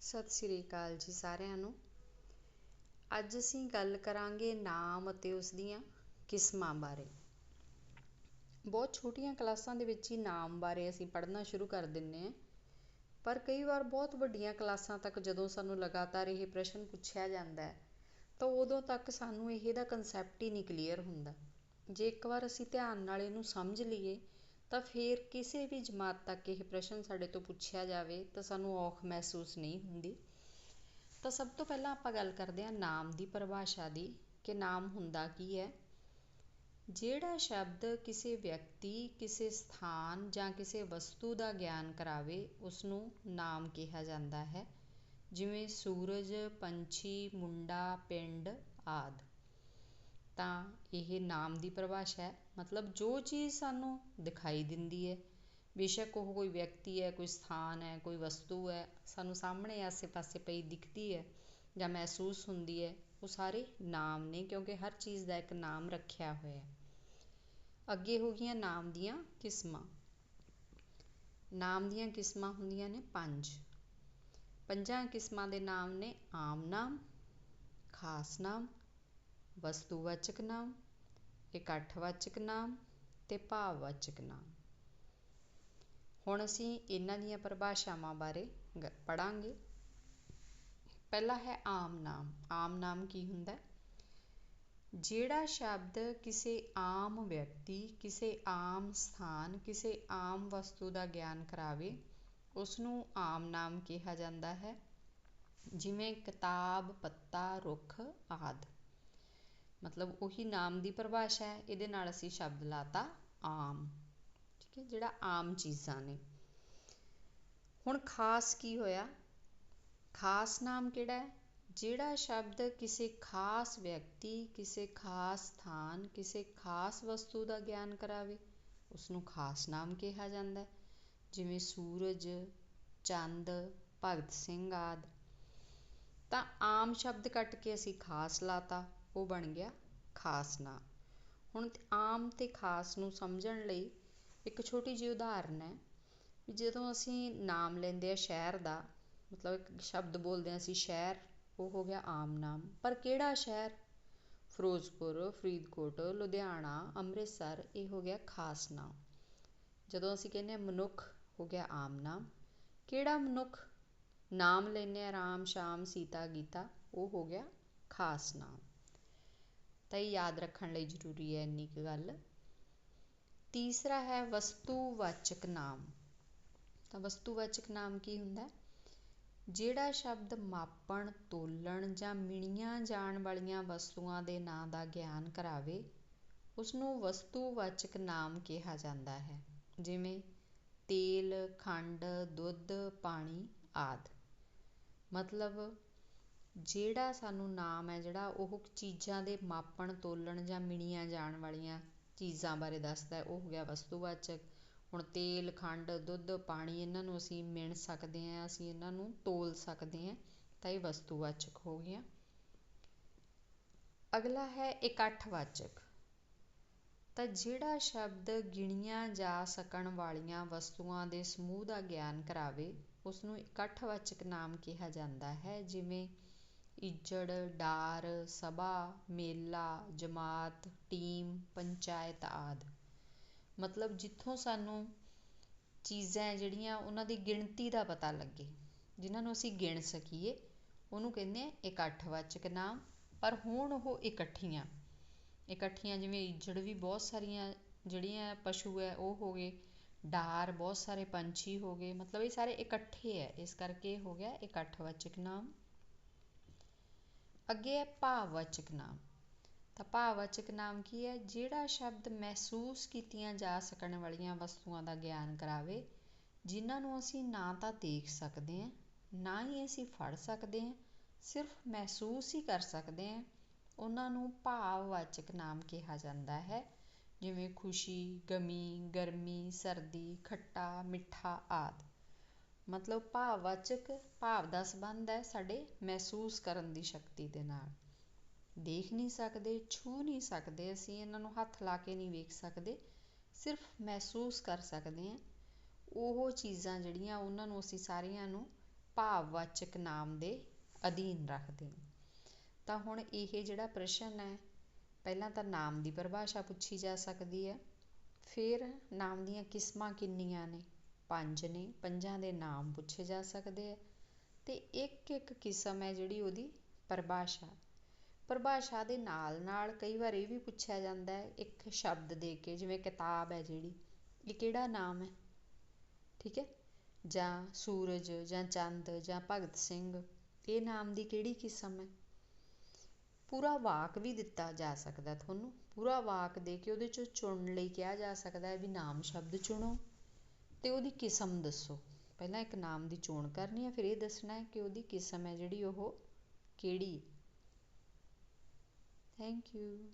ਸਤਿ ਸ੍ਰੀ ਅਕਾਲ ਜੀ ਸਾਰਿਆਂ ਨੂੰ। ਅੱਜ ਅਸੀਂ ਗੱਲ ਕਰਾਂਗੇ ਨਾਮ ਅਤੇ ਉਸ ਦੀਆਂ ਕਿਸਮਾਂ ਬਾਰੇ। ਬਹੁਤ ਛੋਟੀਆਂ ਕਲਾਸਾਂ ਦੇ ਵਿੱਚ ਹੀ ਨਾਮ ਬਾਰੇ ਅਸੀਂ ਪੜ੍ਹਨਾ ਸ਼ੁਰੂ ਕਰ ਦਿੰਦੇ ਹਾਂ। ਪਰ ਕਈ ਵਾਰ ਬਹੁਤ ਵੱਡੀਆਂ ਕਲਾਸਾਂ ਤੱਕ ਜਦੋਂ ਸਾਨੂੰ ਲਗਾਤਾਰ ਇਹ ਪ੍ਰਸ਼ਨ ਪੁੱਛਿਆ ਜਾਂਦਾ ਹੈ, ਤਾਂ ਉਦੋਂ ਤੱਕ ਸਾਨੂੰ ਇਹਦਾ ਕਨਸੈਪਟ ਹੀ ਨਹੀਂ ਕਲੀਅਰ ਹੁੰਦਾ। ਜੇ ਇੱਕ ਵਾਰ ਅਸੀਂ ਧਿਆਨ ਨਾਲ ਇਹਨੂੰ ਸਮਝ ਲਈਏ ਤਾਂ ਫਿਰ ਕਿਸੇ ਵੀ ਜਮਾਤ ਤੱਕ ਇਹ ਪ੍ਰਸ਼ਨ ਸਾਡੇ ਤੋਂ ਪੁੱਛਿਆ ਜਾਵੇ ਤਾਂ ਸਾਨੂੰ ਔਖ ਮਹਿਸੂਸ ਨਹੀਂ ਹੁੰਦੀ। ਤਾਂ ਸਭ ਤੋਂ ਪਹਿਲਾਂ ਆਪਾਂ ਗੱਲ ਕਰਦੇ ਹਾਂ ਨਾਮ ਦੀ ਪਰਿਭਾਸ਼ਾ ਦੀ ਕਿ ਨਾਮ ਹੁੰਦਾ ਕੀ ਹੈ। ਜਿਹੜਾ ਸ਼ਬਦ ਕਿਸੇ ਵਿਅਕਤੀ, ਕਿਸੇ ਸਥਾਨ ਜਾਂ ਕਿਸੇ ਵਸਤੂ ਦਾ ਗਿਆਨ ਕਰਾਵੇ ਉਸ ਨੂੰ ਨਾਮ ਕਿਹਾ ਜਾਂਦਾ ਹੈ। ਜਿਵੇਂ ਸੂਰਜ, ਪੰਛੀ, ਮੁੰਡਾ, ਪਿੰਡ ਆਦਿ। ਤਾਂ ਇਹ ਨਾਮ ਦੀ ਪਰਿਭਾਸ਼ਾ ਹੈ। ਮਤਲਬ ਜੋ ਚੀਜ਼ ਸਾਨੂੰ ਦਿਖਾਈ ਦਿੰਦੀ ਹੈ, ਬੇਸ਼ੱਕ ਉਹ ਕੋਈ ਵਿਅਕਤੀ ਹੈ, ਕੋਈ ਸਥਾਨ ਹੈ, ਕੋਈ ਵਸਤੂ ਹੈ, ਸਾਨੂੰ ਸਾਹਮਣੇ ਆਸੇ-ਪਾਸੇ ਪਈ ਦਿਖਦੀ ਹੈ ਜਾਂ ਮਹਿਸੂਸ ਹੁੰਦੀ ਹੈ, ਉਹ ਸਾਰੇ ਨਾਮ ਨੇ ਕਿਉਂਕਿ ਹਰ ਚੀਜ਼ ਦਾ ਇੱਕ ਨਾਮ ਰੱਖਿਆ ਹੋਇਆ ਅੱਗੇ ਹੋ ਗਈਆਂ ਨਾਮ ਦੀਆਂ ਕਿਸਮਾਂ। ਨਾਮ ਦੀਆਂ ਕਿਸਮਾਂ ਹੁੰਦੀਆਂ ਨੇ ਪੰਜ। ਪੰਜਾਂ ਕਿਸਮਾਂ ਦੇ ਨਾਮ ਨੇ ਆਮ ਨਾਮ, ਖਾਸ ਨਾਮ ਵਸਤੂਵਾਚਕ ਨਾਮ ਇਕੱਠਵਾਚਕ ਨਾਮ ਅਤੇ ਭਾਵਵਾਚਕ ਨਾਮ। ਹੁਣ ਅਸੀਂ ਇਹਨਾਂ ਦੀਆਂ ਪਰਿਭਾਸ਼ਾਵਾਂ ਬਾਰੇ ਗ, ਪੜਾਂਗੇ। ਪਹਿਲਾ ਹੈ ਆਮ ਨਾਮ। ਆਮ ਨਾਮ ਕੀ ਹੁੰਦਾ? ਜਿਹੜਾ ਸ਼ਬਦ ਕਿਸੇ ਆਮ ਵਿਅਕਤੀ, ਕਿਸੇ ਆਮ ਸਥਾਨ, ਕਿਸੇ ਆਮ ਵਸਤੂ ਦਾ ਗਿਆਨ ਕਰਾਵੇ ਉਸ ਨੂੰ ਆਮ ਨਾਮ ਕਿਹਾ ਜਾਂਦਾ ਹੈ। ਜਿਵੇਂ ਕਿਤਾਬ, ਪੱਤਾ, ਰੁੱਖ ਆਦਿ। ਮਤਲਬ ਉਹੀ ਨਾਮ ਦੀ ਪਰਿਭਾਸ਼ਾ ਹੈ, ਇਹਦੇ ਨਾਲ ਅਸੀਂ ਸ਼ਬਦ ਲਾਤਾ ਆਮ, ਠੀਕ ਹੈ, ਜਿਹੜਾ ਆਮ ਚੀਜ਼ਾਂ ਨੇ। ਹੁਣ ਖਾਸ ਕੀ ਹੋਇਆ? ਖਾਸ ਨਾਮ ਕਿਹੜਾ ਹੈ? ਜਿਹੜਾ ਸ਼ਬਦ ਕਿਸੇ ਖਾਸ ਵਿਅਕਤੀ, ਕਿਸੇ ਖਾਸ ਸਥਾਨ, ਕਿਸੇ ਖਾਸ ਵਸਤੂ ਦਾ ਗਿਆਨ ਕਰਾਵੇ ਉਸ ਨੂੰ ਖਾਸ ਨਾਮ ਕਿਹਾ ਜਾਂਦਾ ਹੈ। ਜਿਵੇਂ ਸੂਰਜ, ਚੰਦ, ਭਗਤ ਸਿੰਘ ਆਦਿ। ਤਾਂ ਆਮ ਸ਼ਬਦ ਕੱਟ ਕੇ ਅਸੀਂ ਖਾਸ ਲਾਤਾ। ਉਹ ਬਣ ਗਿਆ ਖਾਸ ਨਾਂ। ਹੁਣ ਆਮ ਅਤੇ ਖਾਸ ਨੂੰ ਸਮਝਣ ਲਈ ਇੱਕ ਛੋਟੀ ਜਿਹੀ ਉਦਾਹਰਨ ਹੈ ਵੀ ਜਦੋਂ ਅਸੀਂ ਨਾਮ ਲੈਂਦੇ ਹਾਂ ਸ਼ਹਿਰ ਦਾ, ਮਤਲਬ ਇੱਕ ਸ਼ਬਦ ਬੋਲਦੇ ਹਾਂ ਅਸੀਂ ਸ਼ਹਿਰ, ਉਹ ਹੋ ਗਿਆ ਆਮ ਨਾਮ। ਪਰ ਕਿਹੜਾ ਸ਼ਹਿਰ? ਫਿਰੋਜ਼ਪੁਰ, ਫਰੀਦਕੋਟ, ਲੁਧਿਆਣਾ, ਅੰਮ੍ਰਿਤਸਰ, ਇਹ ਹੋ ਗਿਆ ਖਾਸ ਨਾਮ। ਜਦੋਂ ਅਸੀਂ ਕਹਿੰਦੇ ਹਾਂ ਮਨੁੱਖ, ਹੋ ਗਿਆ ਆਮ ਨਾਮ। ਕਿਹੜਾ ਮਨੁੱਖ? ਨਾਮ ਲੈਂਦੇ ਆ ਰਾਮ, ਸ਼ਾਮ, ਸੀਤਾ, ਗੀਤਾ, ਉਹ ਹੋ ਗਿਆ ਖਾਸ ਨਾਮ। ਤਾਂ ਇਹ ਯਾਦ ਰੱਖਣ ਲਈ ਜ਼ਰੂਰੀ ਹੈ ਇੰਨੀ ਕੁ ਗੱਲ। ਤੀਸਰਾ ਹੈ ਵਸਤੂਵਾਚਕ ਨਾਮ। ਤਾਂ ਵਸਤੂਵਾਚਕ ਨਾਮ ਕੀ ਹੁੰਦਾ? ਜਿਹੜਾ ਸ਼ਬਦ ਮਾਪਣ, ਤੋਲਣ ਜਾਂ ਮਿਣੀਆਂ ਜਾਣ ਵਾਲੀਆਂ ਵਸਤੂਆਂ ਦੇ ਨਾਂ ਦਾ ਗਿਆਨ ਕਰਾਵੇ ਉਸ ਨੂੰ ਵਸਤੂਵਾਚਕ ਨਾਮ ਕਿਹਾ ਜਾਂਦਾ ਹੈ। ਜਿਵੇਂ ਤੇਲ, ਖੰਡ, ਦੁੱਧ, ਪਾਣੀ ਆਦਿ। ਮਤਲਬ ਜਿਹੜਾ ਸਾਨੂੰ ਨਾਮ ਹੈ, ਜਿਹੜਾ ਉਹ ਚੀਜ਼ਾਂ ਦੇ ਮਾਪਣ, ਤੋਲਣ ਜਾਂ ਮਿਣੀਆਂ ਜਾਣ ਵਾਲੀਆਂ ਚੀਜ਼ਾਂ ਬਾਰੇ ਦੱਸਦਾ ਉਹ ਹੋ ਗਿਆ ਵਸਤੂਵਾਚਕ। ਹੁਣ ਤੇਲ, ਖੰਡ, ਦੁੱਧ, ਪਾਣੀ, ਇਹਨਾਂ ਨੂੰ ਅਸੀਂ ਮਿਣ ਸਕਦੇ ਹਾਂ, ਅਸੀਂ ਇਹਨਾਂ ਨੂੰ ਤੋਲ ਸਕਦੇ ਹਾਂ, ਤਾਂ ਇਹ ਵਸਤੂਵਾਚਕ ਹੋ ਗਿਆ। ਅਗਲਾ ਹੈ ਇਕੱਠਵਾਚਕ। ਤਾਂ ਜਿਹੜਾ ਸ਼ਬਦ ਗਿਣੀਆਂ ਜਾ ਸਕਣ ਵਾਲੀਆਂ ਵਸਤੂਆਂ ਦੇ ਸਮੂਹ ਦਾ ਗਿਆਨ ਕਰਾਵੇ ਉਸ ਨੂੰ ਇਕੱਠਵਾਚਕ ਨਾਮ ਕਿਹਾ ਜਾਂਦਾ ਹੈ, ਜਿਵੇਂ ਇੱਜੜ ਡਾਰ, ਸਭਾ, ਮੇਲਾ, ਜਮਾਤ, ਟੀਮ, ਪੰਚਾਇਤ ਆਦਿ। ਮਤਲਬ ਜਿੱਥੋਂ ਸਾਨੂੰ ਚੀਜ਼ਾਂ ਜਿਹੜੀਆਂ ਉਹਨਾਂ ਦੀ ਗਿਣਤੀ ਦਾ ਪਤਾ ਲੱਗੇ, ਜਿਨ੍ਹਾਂ ਨੂੰ ਅਸੀਂ ਗਿਣ ਸਕੀਏ, ਉਹਨੂੰ ਕਹਿੰਦੇ ਆ ਇਕੱਠਵਾਚਕ ਨਾਮ। ਪਰ ਹੋਣ ਉਹ ਇਕੱਠੀਆਂ ਇਕੱਠੀਆਂ ਜਿਵੇਂ ਇੱਜੜ ਵੀ ਬਹੁਤ ਸਾਰੀਆਂ ਜਿਹੜੀਆਂ ਪਸ਼ੂ ਹੈ, ਉਹ ਹੋ ਗਏ, ਡਾਰ ਬਹੁਤ ਸਾਰੇ ਪੰਛੀ ਹੋ ਗਏ, ਮਤਲਬ ਇਹ ਸਾਰੇ ਇਕੱਠੇ ਹੈ। ਇਸ ਕਰਕੇ ਹੋ ਗਿਆ ਇਕੱਠਵਾਚਕ ਨਾਮ। ਅੱਗੇ ਹੈ ਭਾਵਵਾਚਕ ਨਾਮ। ਤਾਂ ਭਾਵਵਾਚਕ ਨਾਮ ਕੀ ਹੈ? ਜਿਹੜਾ ਸ਼ਬਦ ਮਹਿਸੂਸ ਕੀਤੀਆਂ ਜਾ ਸਕਣ ਵਾਲੀਆਂ ਵਸਤੂਆਂ ਦਾ ਗਿਆਨ ਕਰਾਵੇ, ਜਿਨ੍ਹਾਂ ਨੂੰ ਅਸੀਂ ਨਾ ਤਾਂ ਦੇਖ ਸਕਦੇ ਹਾਂ, ਨਾ ਹੀ ਅਸੀਂ ਫੜ ਸਕਦੇ ਹਾਂ, ਸਿਰਫ ਮਹਿਸੂਸ ਹੀ ਕਰ ਸਕਦੇ ਹਾਂ, ਉਹਨਾਂ ਨੂੰ ਭਾਵਵਾਚਕ ਨਾਮ ਕਿਹਾ ਜਾਂਦਾ ਹੈ। ਜਿਵੇਂ ਖੁਸ਼ੀ, ਗਮੀ, ਗਰਮੀ, ਸਰਦੀ, ਖੱਟਾ, ਮਿੱਠਾ ਆਦਿ। ਮਤਲਬ ਭਾਵਵਾਚਕ ਭਾਵ ਦਾ ਸੰਬੰਧ ਹੈ ਸਾਡੇ ਮਹਿਸੂਸ ਕਰਨ ਦੀ ਸ਼ਕਤੀ ਦੇ ਨਾਲ। ਦੇਖ ਨਹੀਂ ਸਕਦੇ ਛੂ ਨਹੀਂ ਸਕਦੇ, ਅਸੀਂ ਇਹਨਾਂ ਨੂੰ ਹੱਥ ਲਾ ਕੇ ਨਹੀਂ ਵੇਖ ਸਕਦੇ, ਸਿਰਫ ਮਹਿਸੂਸ ਕਰ ਸਕਦੇ ਹਾਂ। ਉਹ ਚੀਜ਼ਾਂ ਜਿਹੜੀਆਂ ਉਹਨਾਂ ਨੂੰ ਅਸੀਂ ਸਾਰੀਆਂ ਨੂੰ ਭਾਵਵਾਚਕ ਨਾਮ ਦੇ ਅਧੀਨ ਰੱਖਦੇ ਨੇ ਤਾਂ ਹੁਣ ਇਹ ਜਿਹੜਾ ਪ੍ਰਸ਼ਨ ਹੈ, ਪਹਿਲਾਂ ਤਾਂ ਨਾਮ ਦੀ ਪਰਿਭਾਸ਼ਾ ਪੁੱਛੀ ਜਾ ਸਕਦੀ ਹੈ, ਫਿਰ ਨਾਮ ਦੀਆਂ ਕਿਸਮਾਂ ਕਿੰਨੀਆਂ ਨੇ? ਪੰਜ ਨੇ, ਪੰਜਾਂ ਦੇ ਨਾਮ ਪੁੱਛੇ ਜਾ ਸਕਦੇ ਆ। ਅਤੇ ਇੱਕ ਇੱਕ ਕਿਸਮ ਹੈ ਜਿਹੜੀ ਉਹਦੀ ਪਰਿਭਾਸ਼ਾ। ਪਰਿਭਾਸ਼ਾ ਦੇ ਨਾਲ ਨਾਲ ਕਈ ਵਾਰ ਇਹ ਵੀ ਪੁੱਛਿਆ ਜਾਂਦਾ ਹੈ, ਇੱਕ ਸ਼ਬਦ ਦੇ ਕੇ, ਜਿਵੇਂ ਕਿਤਾਬ ਹੈ ਜਿਹੜੀ, ਇਹ ਕਿਹੜਾ ਨਾਮ ਹੈ? ਠੀਕ ਹੈ? ਜਾਂ ਸੂਰਜ, ਜਾਂ ਚੰਦ, ਜਾਂ ਭਗਤ ਸਿੰਘ, ਇਹ ਨਾਮ ਦੀ ਕਿਹੜੀ ਕਿਸਮ ਹੈ? ਪੂਰਾ ਵਾਕ ਵੀ ਦਿੱਤਾ ਜਾ ਸਕਦਾ ਤੁਹਾਨੂੰ। ਪੂਰਾ ਵਾਕ ਦੇ ਕੇ ਉਹਦੇ ਚੋਂ ਚੁਣਨ ਲਈ ਕਿਹਾ ਜਾ ਸਕਦਾ ਹੈ ਵੀ ਨਾਮ ਸ਼ਬਦ ਚੁਣੋ। ਅਤੇ ਉਹਦੀ ਕਿਸਮ ਦੱਸੋ। ਪਹਿਲਾਂ ਇੱਕ ਨਾਮ ਦੀ ਚੋਣ ਕਰਨੀ ਹੈ ਫਿਰ ਇਹ ਦੱਸਣਾ ਹੈ ਕਿ ਉਹਦੀ ਕਿਸਮ ਹੈ ਜਿਹੜੀ ਉਹ ਕਿਹੜੀ ਥੈਂਕ ਯੂ